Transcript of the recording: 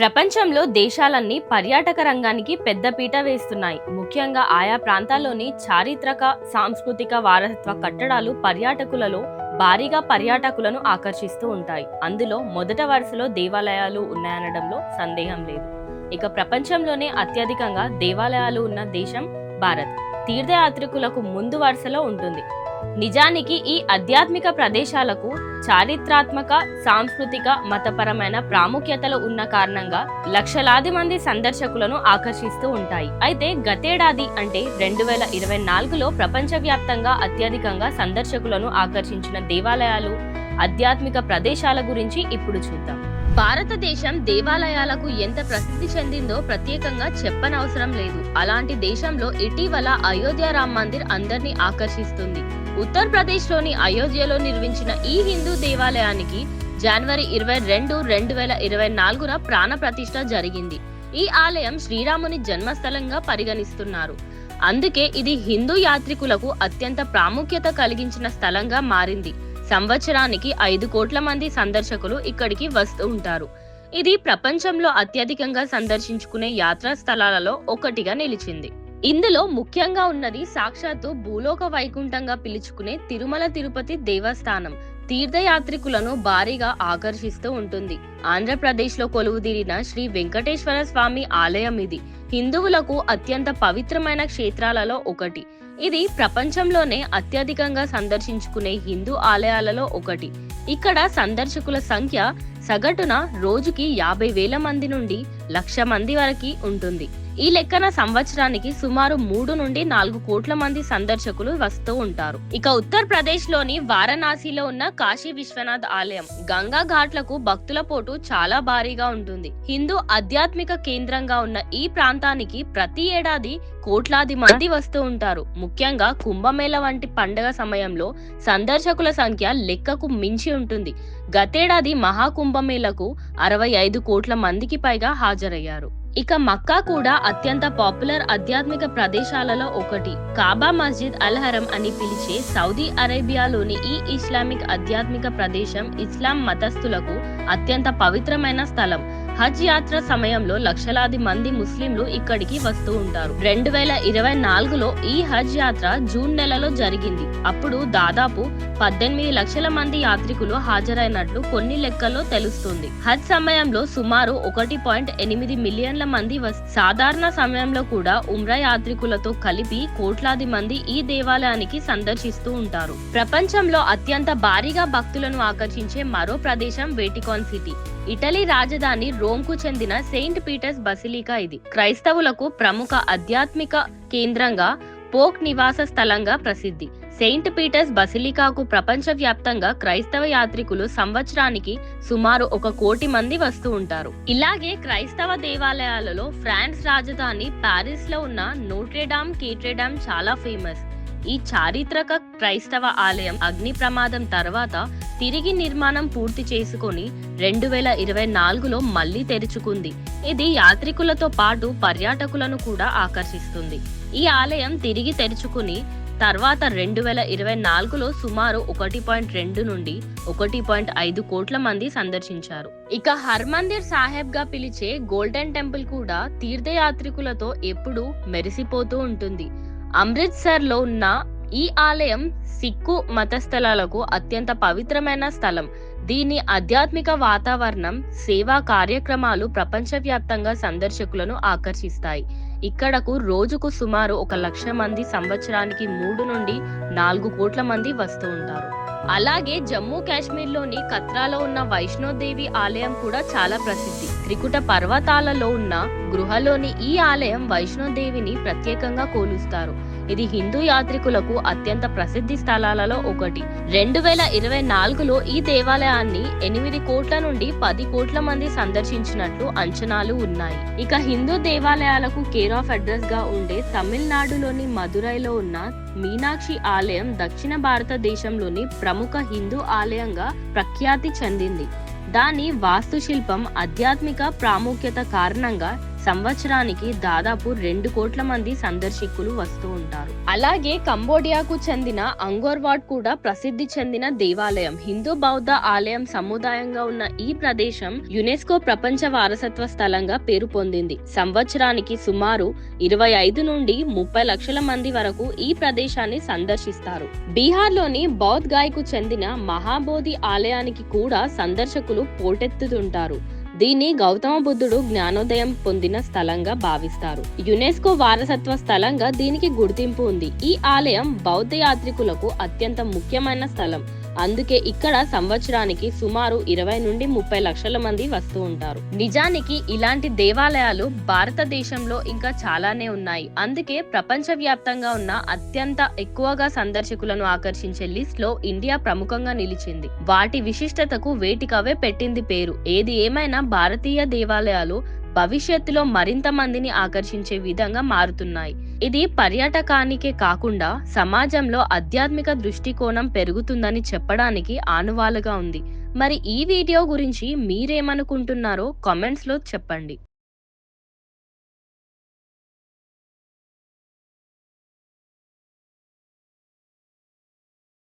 ప్రపంచంలో దేశాలన్నీ పర్యాటక రంగానికి పెద్దపీట వేస్తున్నాయి. ముఖ్యంగా ఆయా ప్రాంతాల్లోని చారిత్రక సాంస్కృతిక వారసత్వ కట్టడాలు పర్యాటకులలో భారీగా పర్యాటకులను ఆకర్షిస్తూ ఉంటాయి. అందులో మొదట వరుసలో దేవాలయాలు ఉన్నాయనడంలో సందేహం లేదు. ఇక ప్రపంచంలోనే అత్యధికంగా దేవాలయాలు ఉన్న దేశం భారత్. తీర్థయాత్రికులకు ముందు వరుసలో ఉంటుంది. నిజానికి ఈ ఆధ్యాత్మిక ప్రదేశాలకు చారిత్రాత్మక సాంస్కృతిక మతపరమైన ప్రాముఖ్యతలు ఉన్న కారణంగా లక్షలాది మంది సందర్శకులను ఆకర్షిస్తూ ఉంటాయి. అయితే గతేడాది అంటే రెండు వేల ఇరవై నాలుగులో ప్రపంచవ్యాప్తంగా అత్యధికంగా సందర్శకులను ఆకర్షించిన దేవాలయాలు ఆధ్యాత్మిక ప్రదేశాల గురించి ఇప్పుడు చూద్దాం. భారతదేశం దేవాలయాలకు ఎంత ప్రసిద్ధి చెందిందో ప్రత్యేకంగా చెప్పనవసరం లేదు. అలాంటి దేశంలో ఇటీవల అయోధ్య రామ్ మందిర్ అందరినీ ఆకర్షిస్తుంది. ఉత్తరప్రదేశ్లోని అయోధ్యలో నిర్మించిన ఈ హిందూ దేవాలయానికి జనవరి ఇరవై రెండు రెండు వేల ఇరవై నాలుగున ప్రాణ ప్రతిష్ట జరిగింది. ఈ ఆలయం శ్రీరాముని జన్మస్థలంగా పరిగణిస్తున్నారు. అందుకే ఇది హిందూ యాత్రికులకు అత్యంత ప్రాముఖ్యత కలిగించిన స్థలంగా మారింది. సంవత్సరానికి ఐదు కోట్ల మంది సందర్శకులు ఇక్కడికి వస్తూ ఉంటారు. ఇది ప్రపంచంలో అత్యధికంగా సందర్శించుకునే యాత్రా స్థలాలలో ఒకటిగా నిలిచింది. ఇందులో ముఖ్యంగా ఉన్నది సాక్షాత్తు భూలోక వైకుంఠంగా పిలుచుకునే తిరుమల తిరుపతి దేవస్థానం తీర్థయాత్రికులను భారీగా ఆకర్షిస్తూ ఉంటుంది. ఆంధ్రప్రదేశ్లో కొలువుదీరిన శ్రీ వెంకటేశ్వర స్వామి ఆలయం ఇది. హిందువులకు అత్యంత పవిత్రమైన క్షేత్రాలలో ఒకటి. ఇది ప్రపంచంలోనే అత్యధికంగా సందర్శించుకునే హిందూ ఆలయాలలో ఒకటి. ఇక్కడ సందర్శకుల సంఖ్య సగటున రోజుకి యాభై వేల మంది నుండి లక్ష మంది వరకు ఉంటుంది. ఈ లెక్కన సంవత్సరానికి సుమారు మూడు నుండి నాలుగు కోట్ల మంది సందర్శకులు వస్తూ ఉంటారు. ఇక ఉత్తరప్రదేశ్లోని వారణాసిలో ఉన్న కాశీ విశ్వనాథ్ ఆలయం గంగా ఘాట్లకు భక్తుల పోటు చాలా భారీగా ఉంటుంది. హిందూ ఆధ్యాత్మిక కేంద్రంగా ఉన్న ఈ ప్రాంతానికి ప్రతి ఏడాది కోట్లాది మంది వస్తూ ఉంటారు. ముఖ్యంగా కుంభమేళ వంటి పండగ సమయంలో సందర్శకుల సంఖ్య లెక్కకు మించి ఉంటుంది. గతేడాది మహాకుంభమేళకు అరవై ఐదు కోట్ల మందికి పైగా హాజరయ్యారు. ఇక మక్కా కూడా అత్యంత పాపులర్ ఆధ్యాత్మిక ప్రదేశాలలో ఒకటి. కాబా మస్జిద్ అల్హరం అని పిలిచే సౌదీ అరేబియాలోని ఈ ఇస్లామిక్ ఆధ్యాత్మిక ప్రదేశం ఇస్లాం మతస్థులకు అత్యంత పవిత్రమైన స్థలం. హజ్ యాత్ర సమయంలో లక్షలాది మంది ముస్లింలు ఇక్కడికి వస్తూ ఉంటారు. రెండు వేల ఇరవై నాలుగులో ఈ హజ్ యాత్ర జూన్ నెలలో జరిగింది. అప్పుడు దాదాపు పద్దెనిమిది లక్షల మంది యాత్రికులు హాజరైనట్లు కొన్ని లెక్కల్లో తెలుస్తుంది. హజ్ సమయంలో సుమారు ఒకటి పాయింట్ ఎనిమిది మిలియన్ల మంది వస్- సాధారణ సమయంలో కూడా ఉమ్రా యాత్రికులతో కలిపి కోట్లాది మంది ఈ దేవాలయానికి సందర్శిస్తూ ఉంటారు. ప్రపంచంలో అత్యంత భారీగా భక్తులను ఆకర్షించే మరో ప్రదేశం వేటికాన్ సిటీ. ఇటలీ రాజధాని రోమ్కు చెందిన సెయింట్ పీటర్స్ బసిలికా ఇది. క్రైస్తవులకు ప్రముఖ ఆధ్యాత్మిక కేంద్రంగా పోక్ నివాస స్థలంగా ప్రసిద్ధి. సెయింట్ పీటర్స్ బసిలికాకు ప్రపంచవ్యాప్తంగా క్రైస్తవ యాత్రికులు సంవత్సరానికి సుమారు ఒక కోటి మంది వస్తూ ఉంటారు. ఇలాగే క్రైస్తవ దేవాలయాలలో ఫ్రాన్స్ రాజధాని పారిస్లో ఉన్న నోట్రేడామ్ కేట్రేడామ్ చాలా ఫేమస్. ఈ చారిత్రక క్రైస్తవ ఆలయం అగ్ని ప్రమాదం తర్వాత తిరిగి నిర్మాణం పూర్తి చేసుకొని రెండు వేల ఇరవై నాలుగులో మళ్ళీ తెరుచుకుంది. ఇది యాత్రికులతో పాటు పర్యాటకులను కూడా ఆకర్షిస్తుంది. ఈ ఆలయం తిరిగి తెరుచుకుని తర్వాత రెండు వేల ఇరవై నాలుగులో సుమారు ఒకటి పాయింట్ రెండు నుండి ఒకటి పాయింట్ ఐదు కోట్ల మంది సందర్శించారు. ఇక హర్మందిర్ సాహెబ్గా పిలిచే గోల్డెన్ టెంపుల్ కూడా తీర్థయాత్రికులతో ఎప్పుడూ మెరిసిపోతూ ఉంటుంది. అమృత్సర్లో ఉన్న ఈ ఆలయం సిక్కు మతస్థలాలకు అత్యంత పవిత్రమైన స్థలం. దీని ఆధ్యాత్మిక వాతావరణం సేవా కార్యక్రమాలు ప్రపంచవ్యాప్తంగా సందర్శకులను ఆకర్షిస్తాయి. ఇక్కడకు రోజుకు సుమారు ఒక లక్ష మంది సంవత్సరానికి మూడు నుండి నాలుగు కోట్ల మంది వస్తూ ఉంటారు. అలాగే జమ్మూ కాశ్మీర్లోని కత్రాలో ఉన్న వైష్ణోదేవి ఆలయం కూడా చాలా ప్రసిద్ధి. త్రికుట పర్వతాలలో ఉన్న గృహలోని ఈ ఆలయం వైష్ణోదేవిని ప్రత్యేకంగా కోలుస్తారు. ఇది హిందూ యాత్రికులకు అత్యంత ప్రసిద్ధి స్థలాలలో ఒకటి. రెండు వేల ఇరవై నాలుగులో ఈ దేవాలయాన్ని ఎనిమిది కోట్ల నుండి పది కోట్ల మంది సందర్శించినట్లు అంచనాలు ఉన్నాయి. ఇక హిందూ దేవాలయాలకు కేర్ ఆఫ్ అడ్రస్గా ఉండే తమిళనాడులోని మదురైలో ఉన్న మీనాక్షి ఆలయం దక్షిణ భారతదేశంలోని ప్రముఖ హిందూ ఆలయంగా ప్రఖ్యాతి చెందింది. దాని వాస్తుశిల్పం ఆధ్యాత్మిక ప్రాముఖ్యత కారణంగా సంవత్సరానికి దాదాపు రెండు కోట్ల మంది సందర్శకులు వస్తూ ఉంటారు. అలాగే కంబోడియాకు చెందిన అంగోర్వాడ్ కూడా ప్రసిద్ధి చెందిన దేవాలయం. హిందూ బౌద్ధ ఆలయం సముదాయంగా ఉన్న ఈ ప్రదేశం యునెస్కో ప్రపంచ వారసత్వ స్థలంగా పేరు పొందింది. సంవత్సరానికి సుమారు ఇరవై ఐదు నుండి ముప్పై లక్షల మంది వరకు ఈ ప్రదేశాన్ని సందర్శిస్తారు. బీహార్లోని బౌద్ధ్ గాయ్కు చెందిన మహాబోధి ఆలయానికి కూడా సందర్శకులు పోటెత్తుతుంటారు. దీన్ని గౌతమ బుద్ధుడు జ్ఞానోదయం పొందిన స్థలంగా భావిస్తారు. యునెస్కో వారసత్వ స్థలంగా దీనికి గుర్తింపు ఉంది. ఈ ఆలయం బౌద్ధ యాత్రికులకు అత్యంత ముఖ్యమైన స్థలం. అందుకే ఇక్కడ సంవత్సరానికి సుమారు ఇరవై నుండి ముప్పై లక్షల మంది వస్తూ ఉంటారు. నిజానికి ఇలాంటి దేవాలయాలు భారతదేశంలో ఇంకా చాలానే ఉన్నాయి. అందుకే ప్రపంచవ్యాప్తంగా ఉన్న అత్యంత ఎక్కువగా సందర్శకులను ఆకర్షించే లిస్ట్లో ఇండియా ప్రముఖంగా నిలిచింది. వాటి విశిష్టతకు వేటికవే పెట్టింది పేరు. ఏది ఏమైనా భారతీయ దేవాలయాలు భవిష్యత్తులో మరింత మందిని ఆకర్షించే విధంగా మారుతున్నాయి. ఇది పర్యాటకానికే కాకుండా సమాజంలో ఆధ్యాత్మిక దృష్టికోణం పెరుగుతుందని చెప్పడానికి ఆనువాలుగా ఉంది. మరి ఈ వీడియో గురించి మీరేమనుకుంటున్నారో కామెంట్స్లో చెప్పండి.